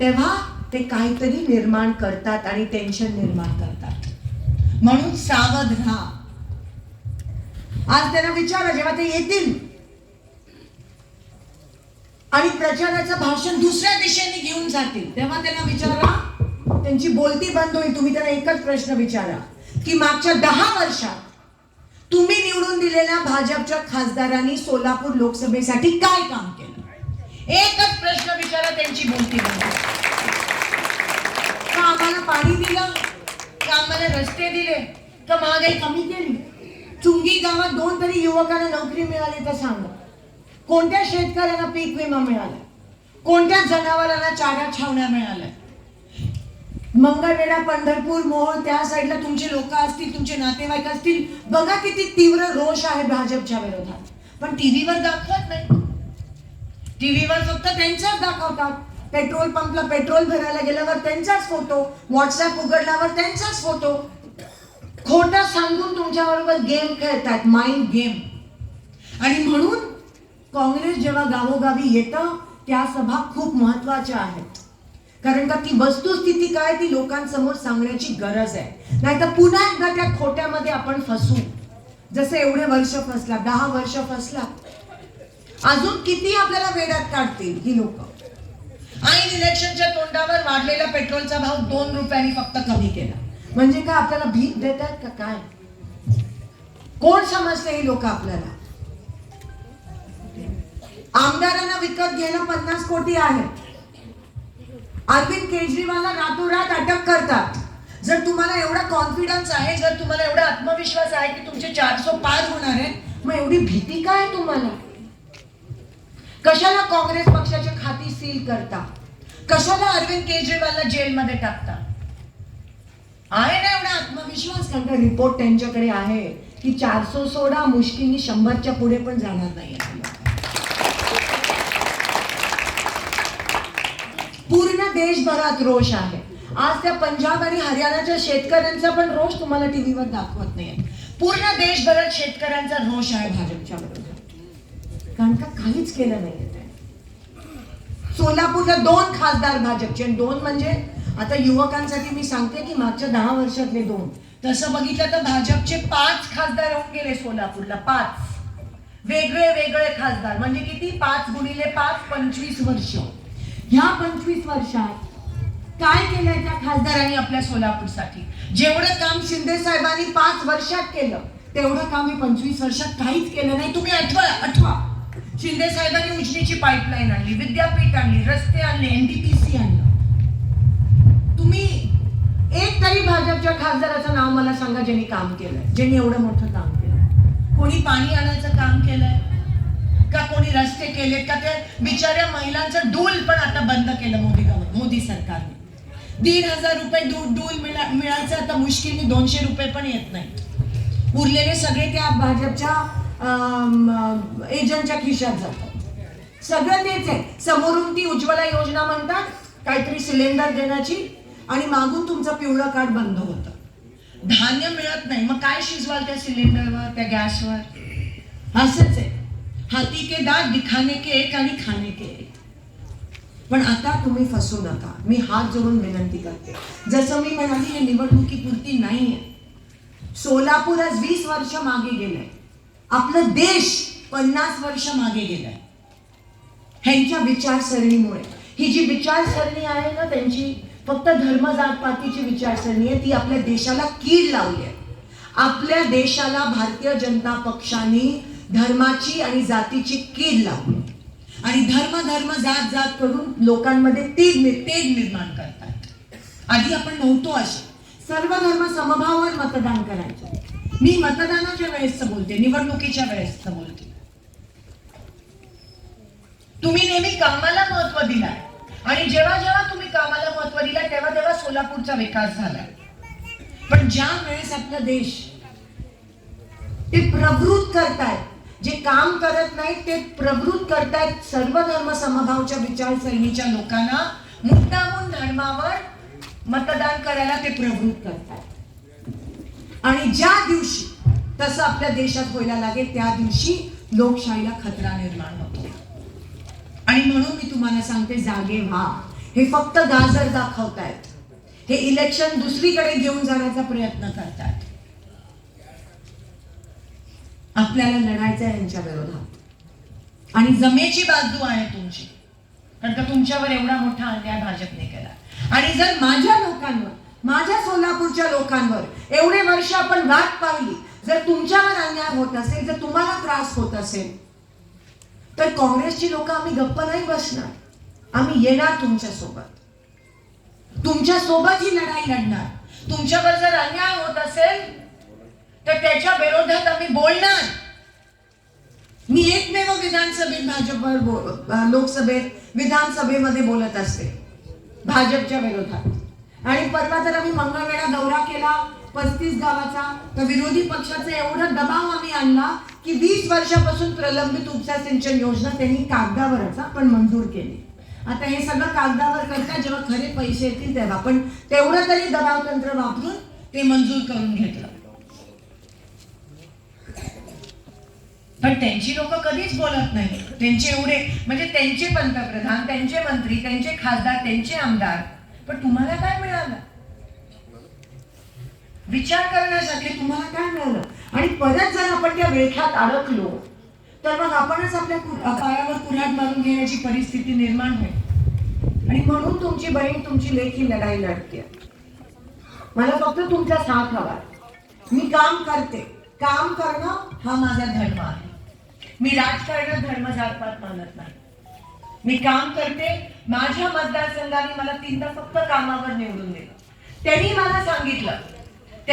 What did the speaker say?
तेव्हा ते काहीतरी निर्माण करतात आणि टेन्शन निर्माण करतात. म्हणून सावध राहा. आज त्यांना विचारा जेव्हा ते येतील. आणि प्रचाराचं भाषण दुसऱ्या दिशेने घेऊन जातील. तेव्हा त्यांना विचारा त्यांची बोलती बंद होईल. तुम्ही त्यांना एकच प्रश्न विचारा की मागच्या दहा वर्षात तुम्ही निवडून दिलेल्या भाजपच्या खासदारांनी सोलापूर लोकसभेसाठी काय काम केलं? एकच प्रश्न विचारा त्यांची बोलती का आम्हाला पाणी दिलं का आम्हाला रस्ते दिले का महागाई कमी केली. चुंगी गावात दोन तरी युवकांना नोकरी मिळाली तर सांगा. कोणत्या शेतकऱ्यांना पीक विमा मिळाला? कोणत्या जनावरांना चारा छावण्या मिळाल्या? मंगळवेढा पंढरपूर मोहोळ त्या साईडला तुमचे लोक असतील तुमचे नातेवाईक असतील. बघा किती तीव्र रोष आहे भाजपच्या विरोधात. पण टीव्हीवर दाखवत नाही. टीव्हीवर फक्त त्यांच्याच दाखवतात. पेट्रोल पंपला पेट्रोल भरायला गेल्यावर त्यांचाच फोटो व्हॉट्सअप उघडल्यावर त्यांचाच फोटो. खोटं सांगून तुमच्याबरोबर गेम खेळतात माइंड गेम आणि म्हणून काँग्रेस जेव्हा गावोगावी येतं त्या सभा खूप महत्त्वाच्या आहेत. कारण का ती वस्तुस्थिती काय ती लोकांसमोर सांगण्याची गरज आहे. नाहीतर पुन्हा एकदा त्या खोट्यामध्ये आपण फसू. जसे एवढे वर्ष फसला दहा वर्ष फसला अजून किती आपल्याला वेड्यात काढतील ही लोक? आणि इलेक्शनच्या तोंडावर वाढलेला पेट्रोलचा भाव दोन रुपयांनी फक्त कमी केला. म्हणजे काय आपल्याला भीक देतात का काय? कोण समजते ही लोक आपल्याला? आमदारांना विकत घेणं पन्नास कोटी आहे. अरविंद केजरीवालला रातोरात अटक करतात. जर तुम्हाला एवढा कॉन्फिडन्स आहे जर तुम्हाला एवढा आत्मविश्वास आहे की तुमचे चारशे पार होणार आहे मग एवढी भीती काय तुम्हाला? कशाला काँग्रेस पक्षाच्या खाती सील करता? कशाला अरविंद केजरीवालला जेलमध्ये टाकता? आहे ना एवढा आत्मविश्वास? कारण का रिपोर्ट त्यांच्याकडे आहे की चारसो सोडा मुश्किलनी शंभरच्या पुढे पण जाणार नाही पूर्ण देशभरात रोष आहे. आज त्या पंजाब आणि हरियाणाच्या शेतकऱ्यांचा पण रोष तुम्हाला टीव्हीवर दाखवत नाही पूर्ण देशभरात शेतकऱ्यांचा रोष आहे भाजपच्या बरोबर कारण का काहीच केलं नाही सोलापूरला दोन खासदार भाजपचे दोन म्हणजे आता युवकांसाठी मी सांगते की मागच्या दहा वर्षातले दोन. तसं बघितलं तर भाजपचे पाच खासदार होऊन गेले सोलापूरला पाच. वेगळे वेगळे खासदार. म्हणजे किती? पाच गुणिले पाच पंचवीस वर्ष. ह्या पंचवीस वर्षात काय केलंय त्या खासदारांनी आपल्या सोलापूरसाठी? जेवढं काम शिंदे साहेबांनी पाच वर्षात केलं तेवढं काम मी पंचवीस वर्षात काहीच केलं नाही. तुम्ही आठवा आठवा. शिंदे साहेबांनी उजनीची पाईपलाईन आणली विद्यापीठ आणली रस्ते आणले एनडीपीसी आणलं. तुम्ही एक तरी भाजपच्या खासदाराचं नाव मला सांगा ज्यांनी काम केलंय ज्यांनी एवढं मोठं काम केलंय. कोणी पाणी आणायचं काम केलंय? का कोणी रस्ते केलेत? का ते बिचाऱ्या महिलांचं डूल पण आता बंद केलं मोदी गव- मोदी सरकारने. दीड हजार रुपये दूध डूल मिळा मिळायचं आता मुश्किलने दोनशे रुपये पण येत नाही. उरलेले सगळे त्या भाजपच्या एजंटच्या खिशात जातात. सगळं तेच आहे. समोरून ती उज्ज्वला योजना म्हणतात काहीतरी सिलेंडर देण्याची आणि मागून तुमचं पिवळं कार्ड बंद होतं. धान्य मिळत नाही. मग काय शिजवाल त्या सिलेंडरवर त्या गॅसवर? असंच आहे. हाती के दात दिखाने के एक आणि खाने के एक. पण आता तुम्ही फसू नका. मी हात जोडून विनंती करते. जसं मी म्हणाली हे निवडणुकीपुरती नाहीये. सोलापूर आज वीस वर्ष मागे गेलंय. आपलं देश पन्नास वर्ष मागे गेलाय. ह्यांच्या विचारसरणीमुळे. ही जी विचारसरणी आहे ना त्यांची फक्त धर्म जातपातीची विचारसरणी आहे ती आपल्या देशाला कीड लावली आहे. आपल्या देशाला भारतीय जनता पक्षाने धर्माची आणि जातीची कीड लावली. आणि धर्म धर्म जात जात करून लोकांमध्ये तेज तेज निर्माण करतात आधी आपण नव्हतो असे. सर्व धर्म समभावावर मतदान करायचं. मी मतदानाच्या वेळेस बोलते निवडणुकीच्या वेळेस बोलते. तुम्ही नेहमी कामाला महत्त्व दिलाय. आणि जेव्हा जेव्हा तुम्ही कामाला महत्त्व दिलाय तेव्हा तेव्हा सोलापूरचा विकास झालाय. पण ज्या वेळेस आपला देश ते प्रवृत्त करतायत जे काम करत नाहीत ते प्रवृत्त करतायत सर्व धर्म समभावच्या विचारसरणीच्या लोकांना मुद्दामून धर्मावर मतदान करायला ते प्रवृत्त करतात आणि ज्या दिवशी तसं आपल्या देशात व्हायला लागेल त्या दिवशी लोकशाहीला खतरा निर्माण होतो. आणि म्हणून मी तुम्हाला सांगते जागे व्हा. हे फक्त गाजर दाखवतायत. हे इलेक्शन दुसरीकडे घेऊन जाण्याचा प्रयत्न करतात आपल्याला लढायचं आहे यांच्या विरोधात. आणि जमेची बाजू आहे तुमची. कारण का तुमच्यावर एवढा मोठा अन्याय भाजपने केला. आणि जर माझ्या लोकांवर माझ्या सोलापूरच्या लोकांवर एवढे वर्ष आपण वाट पाहिली जर तुमच्यावर अन्याय होत असेल जर तुम्हाला त्रास होत असेल तर काँग्रेसची लोक आम्ही गप्प नाही बसणार. आम्ही येणार तुमच्यासोबत. तुमच्यासोबत ही लढाई लढणार. तुमच्यावर जर अन्याय होत असेल तर त्याच्या विरोधात आम्ही बोलणार. मी एकमेव विधानसभेत भाजपवर लोकसभेत विधानसभेमध्ये बोलत असते. भाजपच्या विरोधात. आणि परवा तर आम्ही मंगळवेढा दौरा केला पस्तीस गावाचा तर विरोधी पक्षाचा एवढा दबाव आम्ही आणला की वीस वर्षापासून प्रलंबित उपसा सिंचन योजना त्यांनी कागदावरच आपण पण मंजूर केली. आता हे सगळं कागदावर करता जेव्हा खरे पैसे येतील तेव्हा. पण तेवढं तरी दबाव तंत्र वापरून ते मंजूर करून घेतलं. पण त्यांची लोक कधीच बोलत नाही. त्यांचे एवढे म्हणजे त्यांचे पंतप्रधान त्यांचे मंत्री त्यांचे खासदार त्यांचे आमदार. पण तुम्हाला काय मिळालं? विचार करण्यासाठी तुम्हाला काय मिळालं? आणि परत जर आपण त्या विळख्यात अडकलो तर मग आपणच आपल्या कु- पायावर कुऱ्हाड मारून घेण्याची परिस्थिती निर्माण होईल. आणि म्हणून तुमची बहीण तुमची लेखी लढाई लढते. मला फक्त तुमचा साथ हवा मी काम करते. काम करणं हा माझा धर्म आहे. मी राजकारण धर्म जातपात मानत नाही. मी काम करते. माझ्या मतदारसंघाने मला तीनदा फक्त कामावर निवडून दिलं. त्यांनी मला सांगितलं